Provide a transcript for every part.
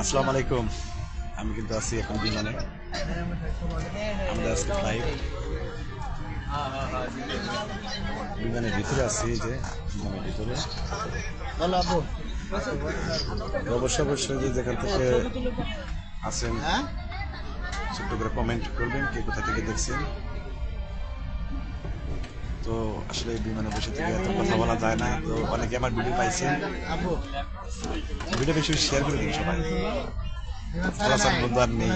আসসালামু আলাইকুম। আমি কিন্তু আছি এখন বিমানে। আমাদের আজকে ফ্লাইট বিমানের ভিতরে আছি যে বিমানের ভিতরে। অবশ্যই অবশ্যই যে যেখান থেকে আছেন ছোট্ট করে কমেন্ট করবেন কে কোথা থেকে দেখছেন। তো আসলে বিমানে বসে থেকে এত কথা বলা যায় না তো অনেকে আমার ভিডিও পাইছেন। ভিডিও বেশি শেয়ার করে দিন সবাই। চলাচল বন্ধু আর নেই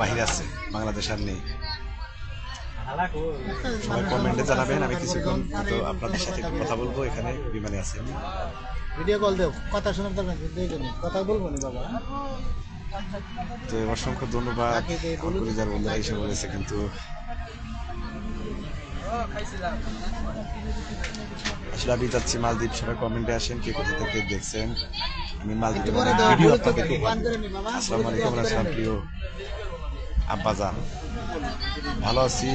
বাহিরে আছে বাংলাদেশ আর নেই। সবাই কমেন্টে জানাবেন আমি কিছুক্ষণ তো আপনাদের সাথে একটু কথা বলব এখানে বিমানে আছি আমি। ভিডিও কল দেও কথা শোনার দরকার কথা বলব না বাবা? তো অসংখ্য ধন্যবাদ। বন্ধুরা এসে বলেছে কিন্তু আসলে যাচ্ছি মালদ্বীপ সবাই কমেন্টে আসেন কে কোথা থেকে দেখছেন। আমি মালদ্বীপের ভিডিও আপনাদেরকে বান করে নি বাবা। আসসালামু আলাইকুম আসসালাম প্রিয় আব্বাজান ভালো আছি?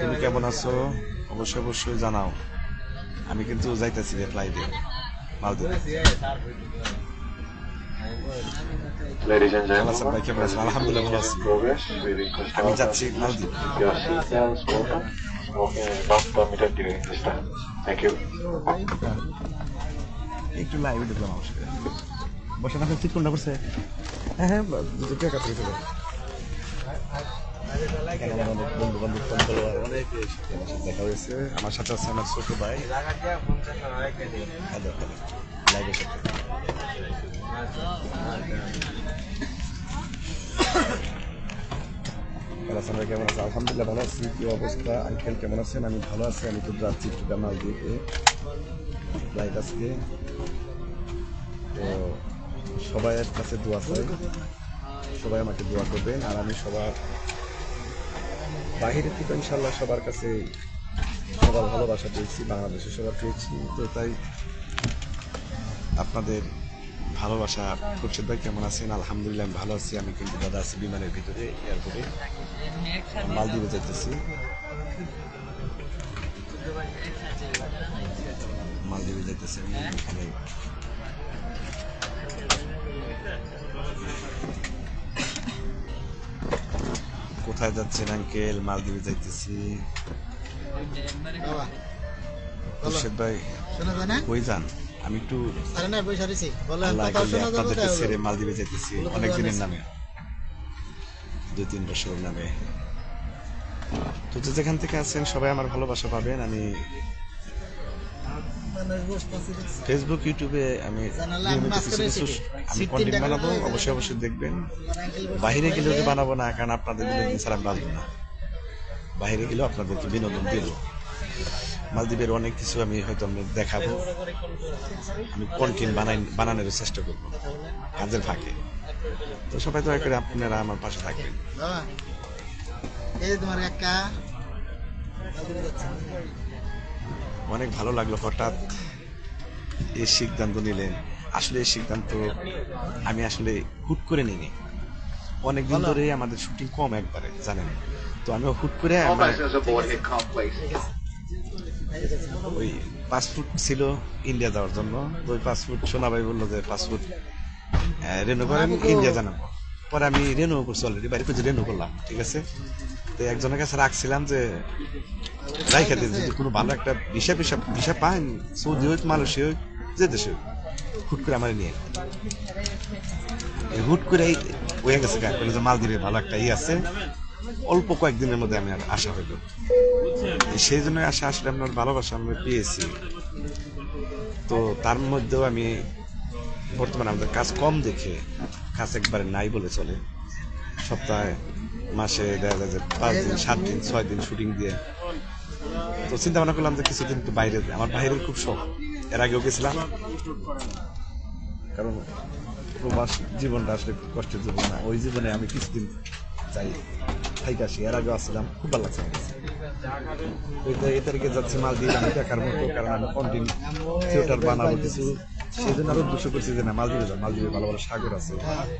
তুমি কেমন আছো? অবশ্যই অবশ্যই জানাও। আমি কিন্তু যাইতেছি রে ফ্লাইটে মালদ্বীপ। আলহামদুলিল্লাহ ভালো আছি। আমি যাচ্ছি মালদ্বীপ। Smoking is not. একটু লাইভে আমার সাথে বসে না সিট কোনটা করছে? হ্যাঁ হ্যাঁ দুটো করল? অনেক দেখা হয়েছে। আমার সাথে আছে আমার ছোট ভাই। লাইভের সাথে। আছেন কেমন আছেন আলহামদুলিল্লাহ ভালো আছি। কি অবস্থা? আঙ্কেল, কেমন আছেন? আমি ভালো আছি। আমি তো যাচ্ছি কামাল দিয়ে ফ্লাইট আজকে। তো সবাইয়ের কাছে দোয়া চাই। সবাই আমাকে দোয়া করবেন। আর আমি সবার বাহিরের থেকে ইনশাল্লাহ সবার কাছে সবার ভালোবাসা পেয়েছি বাংলাদেশে সবার পেয়েছি। তো তাই আপনাদের ভালোবাসা, খুরশেদ ভাই কেমন আছেন? আলহামদুলিল্লাহ আমি ভালো আছি। আমি কিন্তু দাদা আছি বিমানের ভিতরে এয়ারপোর্টে মালদ্বীপে যাইতেছি। মালদ্বীপে যাইতেছি আমি এখানে। কোথায় যাচ্ছেন আঙ্কেল? মালদ্বীপে যাইতেছি। ভাই কই যান? আমি একটু ছেড়ে মালদ্বীপে যেতেছি বলে তো অনেক দিনের নামে। দুই তিন বছর নামে। তো যে যেখান থেকে আছেন সবাই আমার ভালোবাসা পাবেন। আমি। ফেসবুক ইউটিউবে আমি কন্টেন্ট বানাবো অবশ্যই অবশ্যই দেখবেন। বাইরে গেলে বলে, বানাবো না কারণ আপনাদের বিনোদন ছাড়া আমি বাঁচবো না। বাইরে গেলেও আপনাদেরকে বিনোদন দেব। মালদ্বীপের অনেক কিছু আমি হয়তো আমি দেখাবো। আমি কন্টেন্ট বানাই বানানোর চেষ্টা করব। কাজের ফাঁকে। তো সবাই দয়া করে আপনারা আমার পাশে থাকবেন। অনেক ভালো লাগল হঠাৎ এই সিদ্ধান্ত নিলেন। আসলে এই সিদ্ধান্ত আমি আসলে হুট করে নিইনি। অনেকদিন ধরে আমাদের শুটিং কম একবারে জানেন। তো আমি হুট করে. ওই পাসপোর্ট ছিল ইন্ডিয়া যাওয়ার জন্য। তো ওই পাসপোর্ট সোনাবাই বলল যে পাসপোর্ট রেনু করেন ইন্ডিয়া জানাব। পরে আমি রেনু করছি অলরেডি বাড়ি করছি রেনু করলাম ঠিক আছে? তো একজনের কাছে রাখছিলাম যে রাইখা দিন যদি কোনো ভালো একটা ভিসা ভিসা ভিসা পান সৌদি হোক মালয়েশিয়া হোক যে দেশে হুট করে আমার নিয়ে হুট করে হয়ে গেছে যে মালদ্বীপে ভালো একটা ই আছে। অল্প কয়েকদিনের মধ্যে আমি আর আশা হইল। সেই জন্য আশা আসলে আপনার ভালোবাসা আমি পেয়েছি। তো তার মধ্যেও আমি বর্তমানে আমাদের কাজ কম দেখে কাজ একবারে নাই বলে চলে। সপ্তাহে, মাসে দেখা যায় যে পাঁচ দিন, সাত দিন, ছয় দিন শুটিং দিয়ে। তো চিন্তা ভাবনা করলাম যে কিছুদিন একটু বাইরে। আমার বাইরের খুব শখ। এর আগেও গেছিলাম। কারণ প্রবাস জীবনটা আসলে খুব কষ্টের জীবন না। ওই জীবনে আমি কিছুদিন চাই থাইকে আসি। এর আগেও আসছিলাম। খুব ভালো লাগছে। এই- তারিখে যাচ্ছে মালদ্বীপ। আমি দেখার মতো, কারণ আমি কন্টিনিউ থিয়েটার বানাবো কিছু। সেই জন্য আরও উদ্দেশ্য করছি যে না মালদ্বীপে যাও মালদ্বীপে ভালো ভালো সাগর আছে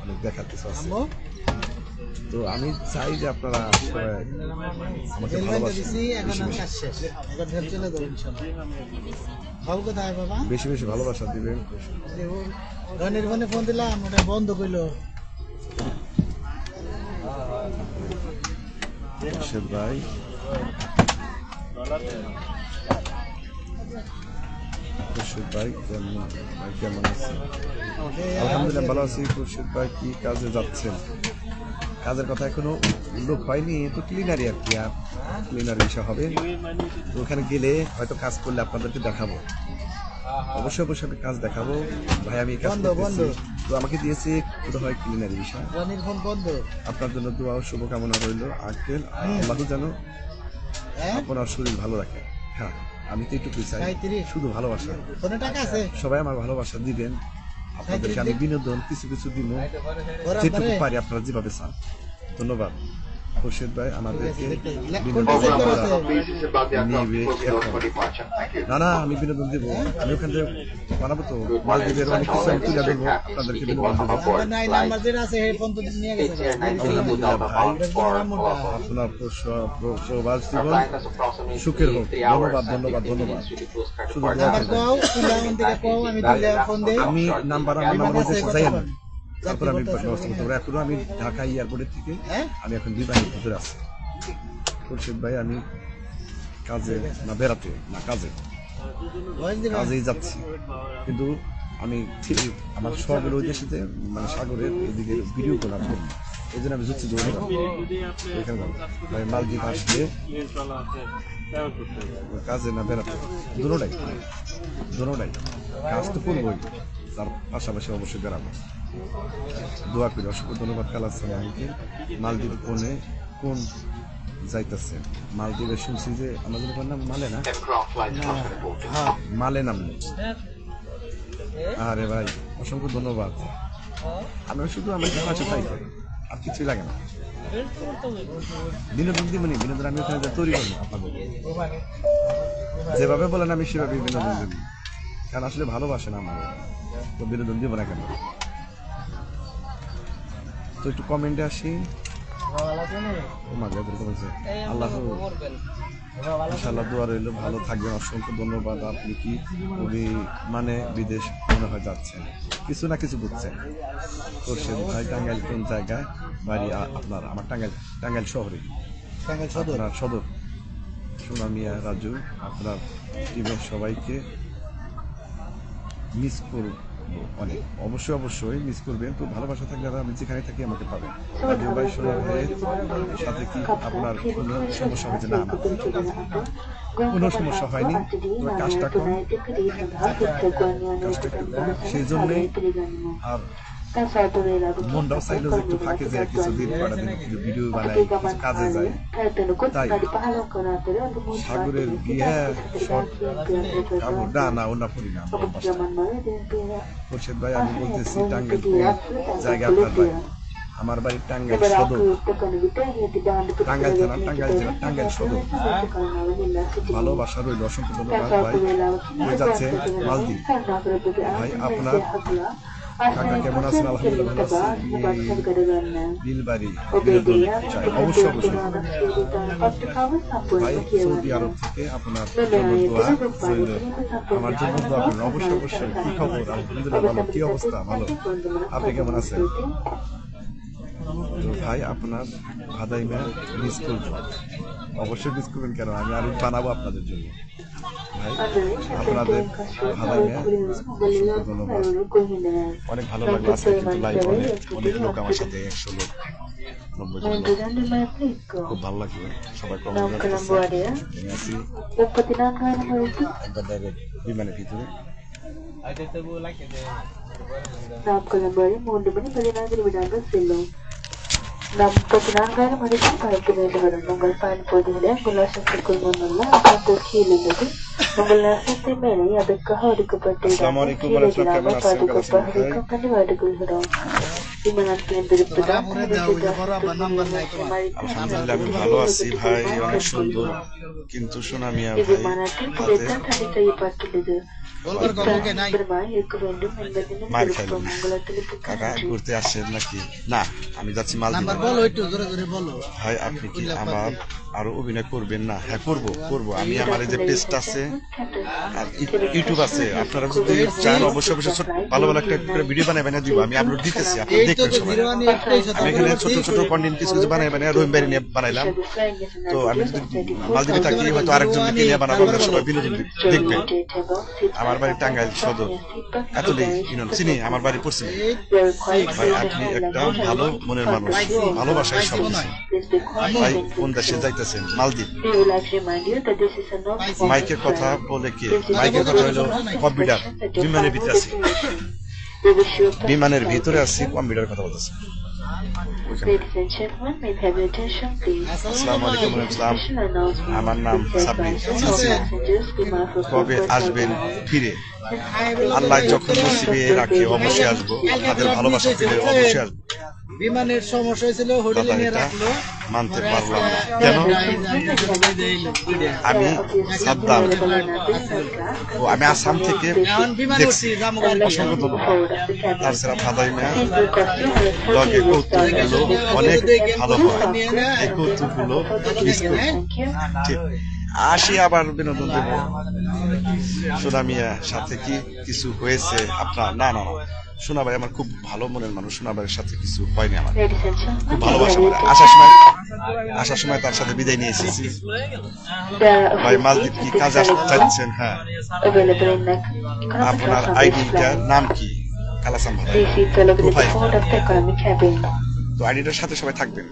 অনেক দেখার কিছু আছে। তো আমি চাই যে আপনারা আমাকে ভালোবাসেন। বেশি বেশি। ভালোবাসা দিবেন। রনির ফোনে ফোন দিলাম ওটা বন্ধ করল ভাই। খুরশেদ ভাই ভাই কেমন আছেন? আলহামদুলিল্লাহ ভালো আছি। খুরশেদ ভাই কি কাজে যাচ্ছেন? কাজের কথা এখনও উল্লেখ হয়নি তো ক্লিনারি আর কি আর ক্লিনার বিষয় হবে। তো ওখানে গেলে হয়তো কাজ করলে আপনাদেরকে দেখাবো। অবশ্যই অবশ্যই আমি কাজ দেখাবো। ভাই আমি কাজ। তো আমাকে দিয়েছে কোথাও হয় ক্লিনারি বিষয়। আপনার জন্য দোয়া ও শুভকামনা রইল আঙ্কেল। আল্লাহ যেন হ্যাঁ? আপনার শরীর ভালো রাখে। হ্যাঁ। আমি তো একটু চাই। শুধু ভালোবাসা। সবাই আমার ভালোবাসা দিবেন। আপনাদেরকে আমি বিনোদন কিছু কিছু দিব। যেটুকু পারি আপনারা যেভাবে চান। ধন্যবাদ। খুরশেদ ভাই আমাদেরকে. না না আমি বিনোদন দেবো। আমি ওখান থেকে বানাবো তো। মালদ্বীপের অনেক কিছু আমি তুলে ধরবো। আপনাদেরকে বিনোদন দেবো। আপনার প্রবাস জীবন সুখের হোক। ধন্যবাদ ধন্যবাদ ধন্যবাদ। শুধু আমি নাম্বার আমার নাম্বার তারপর আমি ব্যবস্থা করতে পারব এখনও আমি ঢাকা এয়ারপোর্টের থেকে হ্যাঁ? আমি এখন বিবাহিত ভিতরে আছি। খুরশেদ ভাই আমি কাজে না বেড়াতে না কাজে। কাজেই যাচ্ছি। কিন্তু আমি ঠিক আমার শহরের ওই দেশেতে মানে সাগরের এদিকে ভিডিও করার জন্য এই জন্য আমি যাচ্ছি দৌড়ে এখানে ভাই মালদ্বীপ আসলে কাজে না বেড়াতে। দুটোটাই দুটোটাই কাজ তো করবোই। তার পাশাপাশি অবশ্যই বেড়াবো। দোয়া করি, অসংখ্য ধন্যবাদ কালার সালামকে মালদ্বীপ কোনে কোন যাইতেছে? মালদ্বীপে শুনছি যে, আমাদের ওখানে নাম মালে না. হ্যাঁ মালে নাম আরে ভাই, অসংখ্য ধন্যবাদ। আমরা শুধু আমি পাশে তাই আর কিছুই লাগে না। বিনোদন দিব নি? বিনোদন আমি ওখানে তৈরি করব আপনাদের যেভাবে বলেন আমি সেভাবে বিনোদন দেব। কারণ আসলে ভালোবাসেন আমার তো বিনোদন দিব না কেন? তো একটু কমেন্টে আসি। আল্লাহ ইনশাল্লাহ দোয়া রইল ভালো থাকবেন অসংখ্য ধন্যবাদ। আপনি কি মানে বিদেশ মনে হয় যাচ্ছেন? কিছু না কিছু বুঝছেন। খোরশেদ ভাই টাঙ্গাইল কোন জায়গায়? বাড়ি আপনার আমার টাঙ্গাইল টাঙ্গাইল শহরে। টাঙ্গাইল সদর? সদর। সোনামিয়া রাজু আপনার টিমের সবাইকে মিস করব অনেক অবশ্যই অবশ্যই মিস করবেন তো ভালোবাসা থাকলে আমি যেখানে থাকি আমাকে পাবেন ভাই ভাইয়ের সাথে কি আপনার কোনো সমস্যা হয়েছে না কোনো সমস্যা হয়নি কাজটা কম কাজটা সেই জন্যে আর মনটাও চাইলো যে একটু ফাঁকে যায় কিছুদিন কটা দিন কিছু ভিডিও বানাই কিছু কাজে যায় তাই সাগরের ইয়ে শর্ট কাপড় না না ওনা। খোরশেদ ভাই আমি বলতেছি টাঙ্গাইল জায়গা আপনার বাড়ি আমার বাড়ি টাঙ্গাইল সদর টাঙ্গাইল থানা টাঙ্গাইল জেলা টাঙ্গাইল সদর ভালোবাসা রইল অসংখ্য ধন্যবাদ ভাই হয়ে যাচ্ছে মালদ্বীপ ভাই আপনার কাকা কেমন আছেন আলহামদুলিল্লাহ অবশ্যই অবশ্যই। ভাই সৌদি আরব থেকে আপনার দোয়া আমার জন্য দোয়া করুন। অবশ্যই অবশ্যই। কি খবর? আলহামদুলিল্লাহ ভালো। কি অবস্থা? ভালো। আপনি কেমন আছেন? ভাই আপনার ভাদাই মেয়ে মিস করব অবশ্যই মিস করবেন কেন? আমি আরও বানাবো আপনাদের জন্য। ভাই আপনাদের ভাদাই মেয়ে ধন্যবাদ। অনেক ভালো লাগল আজকে কিন্তু লাইভ অনেক অনেক লোক আমার সাথে একশো লোক খুব ভালো লাগল। সবাই কমেন্ট நாம் முப்பத்தி நான்காயிரம் அடிக்கும் பறக்க வேண்டி வரும் உங்கள் பயன்பகுதியில விலாசத்திற்குள் முன்னுள்ள அக்கா திருச்சியில் இருந்தது আলহামদুলিল্লাহ ভালো আছি ভাই অনেক সুন্দর কিন্তু মিয়া খাইলাম। কাকা ঘুরতে নাকি না আমি যাচ্ছি ভাই আপনি কি আমার আরও অভিনয় করবেন না হ্যাঁ করব করব আমি আমার এই যে পেজটা আছে আর ইউটিউব আছে আপনারা যদি চান অবশ্যই অবশ্যই ভালো ভালো একটা ভিডিও বানাই দিব। আমি আপলোড দিতেছি দেখবেন সবাই। আমি এখানে ছোট ছোট কন্টেন্ট কিছু কিছু বানাই বানিয়ে রহিম নিয়ে বানাইলাম। তো আমি যদি মালদ্বীপে থাকি হয়তো আরেকজনকে নিয়ে বানাবো সবাই বিনোদন দেখবেন। আমার বাড়ি টাঙ্গাইল সদর এতটাই ইউনিয়ন। চিনি আমার বাড়ি পড়ছি ভাই আপনি একটা ভালো মনের মানুষ ভালোবাসায় সব ভাই কোন দেশে যাইতেছেন? মালদ্বীপ। মাইকের কথা বলে কি? মাইকের কথা হলো কম্পিউটার বিমানের ভিতরে আছি। বিমানের ভিতরে আছি কম্পিউটার কথা বলতেছি. আমার নাম কবে আসবেন ফিরে? আল্লাহ যখন নসিবে রাখে অবশ্যই আসব। তাদের ভালোবাসা পেলে অবশ্যই আসব। বিমানের সমস্যা হয়েছিল হোটেলে নিয়ে রাখল। মানতে পারলাম কেন? আমি সাদ্দাম। ও আমি আসাম থেকে দেখছি। অসংখ্য ধন্যবাদ তাছাড়া ফাদাই মিয়া লগে কৌতুকগুলো অনেক ভালো হয়। এই কৌতুকগুলো ঠিক। আসি আবার বিনোদন দেব। সুনামিয়া সাথে কি কিছু হয়েছে? আপনার না না সোনা ভাই আমার খুব ভালো মনের মানুষ। সোনা ভাইয়ের সাথে কিছু হয়নি আমার। খুব ভালোবাসা আসার সময় আসার সময় তার সাথে বিদায় নিয়ে এসেছি ভাই মালদ্বীপ কি কাজ আসতে চাচ্ছেন হ্যাঁ। আপনার আইডিটার নাম কি? কালাসাম ভাই তো আইডিটার সাথে সবাই থাকবেন।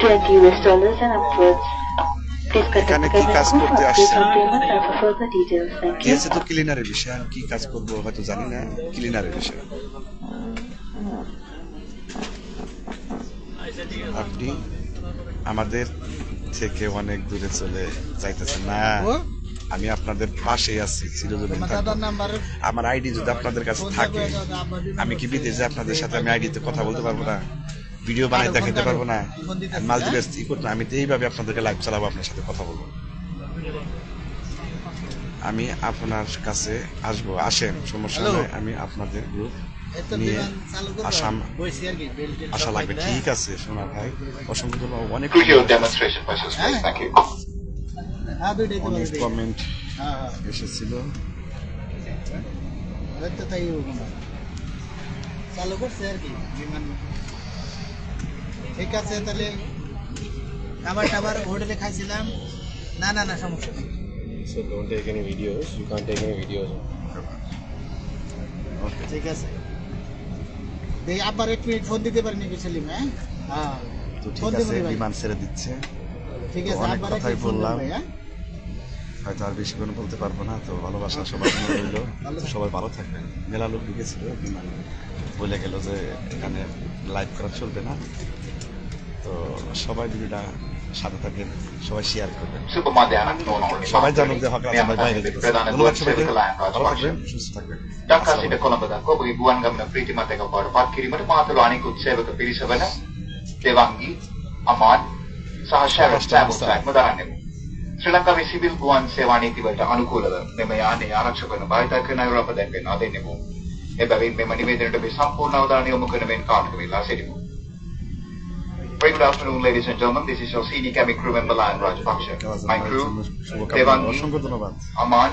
20 US dollars and upwards. Please এখানে কি কাজ করতে আসছেন? গিয়েছে তো ক্লিনারের বিষয়? আমি কি কাজ করব হয়তো জানি না। ক্লিনারের বিষয়। আপনি আমাদের থেকে অনেক দূরে চলে যাইতেছেন। না আমি আপনাদের পাশেই আছি চিরদিন আমার আইডি যদি আপনাদের কাছে থাকে আমি কি বিদেশে আপনাদের সাথে আমি আইডিতে কথা বলতে পারব না? ভিডিও বানাই দেখাতে পারব না। আমি মাল্টিপ্লেক্স ই করতে আমি তো এইভাবে আপনাদেরকে লাইভ চালাবো আপনার সাথে কথা বলব। আমি আপনার কাছে আসব। আসেন সমস্যা? নয় আমি আপনাদের গ্রুপ নিয়ে আসাম আশা লাগবে। ঠিক আছে সোনা ভাই অসংখ্য ধন্যবাদ। অনেক. হ্যাঁ? অনেক কমেন্ট হ্যাঁ হ্যাঁ। এসেছিল। চালু করছে আর কি বিমান। ঠিক আছে তাহলে খাবার টাবার হোটেলে খাইছিলাম না না না সমস্যা নেই। So don't take any videos. You can't take any videos. ওকে ঠিক আছে। দেখ আবার এক মিনিট ফোন দিতে পারিনি কি সেলিম হ্যাঁ? হ্যাঁ। তো ঠিক আছে। বিমান ছেড়ে দিচ্ছে। ঠিক আছে অনেক আবার কথাই একদিন বললাম। হ্যাঁ? হয়তো আর বেশি কোনো বলতে পারব না তো ভালোবাসা সবার জন্য রইল। সবাই ভালো থাকবেন। মেলা লোক ঢুকেছিল বিমানে বলে গেল যে এখানে লাইভ করা চলবে না। তো সবাই ভিডিওটা সাথে থাকেন সবাই শেয়ার করবেন Supermadhyana known only সবাই জানুক যে হকার আমরা বাইরে Myanmar যেতেছি Pradhan ধন্যবাদ Guru সবাইকে Sevika Land ভালো Rajapaksa. থাকবেন সুস্থ থাকবেন Dakka සිට කොළඹ දක්වා ඔබගේ ගුවන් ගමන ප්‍රීතිමත් එක බවට පත් කිරීමට මාතලු අනෙකුත් සේවක පිරිස වන දෙවංගි, අමාන් සහ ශැරට් සෑමෝසෑක්ම දරන්නෙමු. ශ්‍රී ලංකාවේ සිවිල් ගුවන් සේවා නීතිවලට අනුකූලව මෙම යානය ආරක්ෂක වන භාවිත කරන අයුර අප දැක්වෙනවා දෙන්නෙමු. එබැවින් මෙම නිවේදනයට අපි සම්පූර්ණ අවධානය යොමු කරන මෙන් කාර්මික වෙලා සිටිමු. Very good afternoon, ladies and gentlemen. This is your senior cabin crew member Lion Rajapaksha. My crew, Devangi, Aman,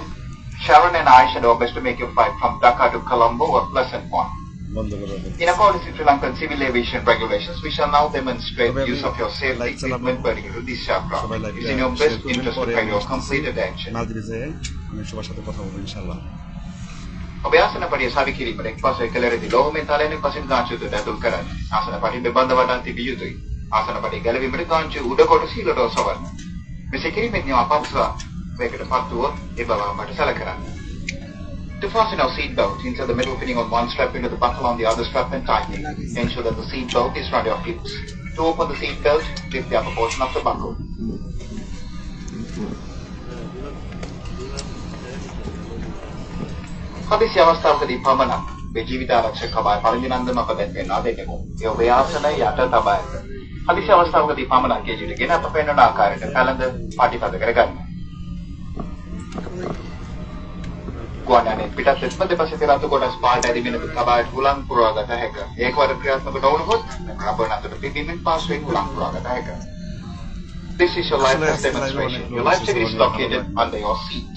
Sharon and I shall do our best to make your flight from Dhaka to Colombo a pleasant one. In accordance with Sri Lankan civil aviation regulations, we shall now demonstrate use of your safety equipment pertaining to this aircraft. It's in your best interest to pay your complete attention. අභ්‍යාසන පඩිය සවි කිරීමට එක්පසු එකලරදී ලෝමේ තලයෙන් පසින් දාංශුවට ඇතුල් කරන්න. ආසන පඩිය බඳවඩන් තිබිය යුතුයි. ආසන බඩේ ගැලවීමට කාංචි උඩ කොට සීලට ඔසවන්න. මෙසේ කිරීමෙන් අපහසුතාව මේකටපත් වූ ඒ බව මට සැලකරන්න. To fasten our seat belt, insert the middle pinning on one strap into the buckle on the other strap and tighten. Ensure that the seat belt is round your hips. To open the seat belt, lift the upper portion of the buckle. හදිසි අවස්ථාවකදී පමණක් මේ ජීවිතාරක්ෂක කබය පරිදි නන්දම අප දැන් දෙන්නා දෙන්නෙමු. ඒ ඔබේ ආසනය යට තබා ඇත. හදිසි අවස්ථාවකදී පමණක් ගෙජිට ගෙන අප පෙන්වන ආකාරයට පැළඳ පාටිපද කරගන්න. ගුවන්යානයේ පිටත් එස්ම දෙපස තෙරතු කොටස් පාට ඇති වෙන තබාට හුලං පුරවාගත හැක. ඒකවර ක්‍රියාත්මක නොවුනොත් රබර් නතර පිටින්මින් පාස්වෙන් හුලං පුරවාගත හැක. This is your life demonstration. Your life jacket is located under your seat.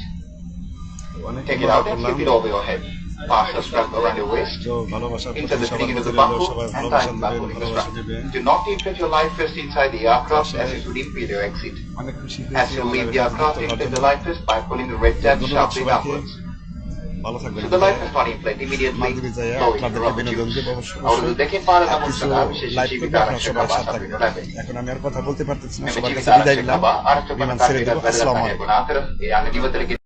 Take it out and flip it over your head. Pass the strap around waist, into the beginning of the buckle, and tighten in the. Do not inflate your life vest inside the aircraft as it would impede your exit. As you leave the aircraft, inflate the life vest by pulling the red tab sharply upwards. the থাকবেন আপনাদের বিনোদন দেব অবশ্যই এখন আমি আর কথা বলতে পারতেছি না সবার কাছে বিদায় নিলাম আসসালামু আলাইকুম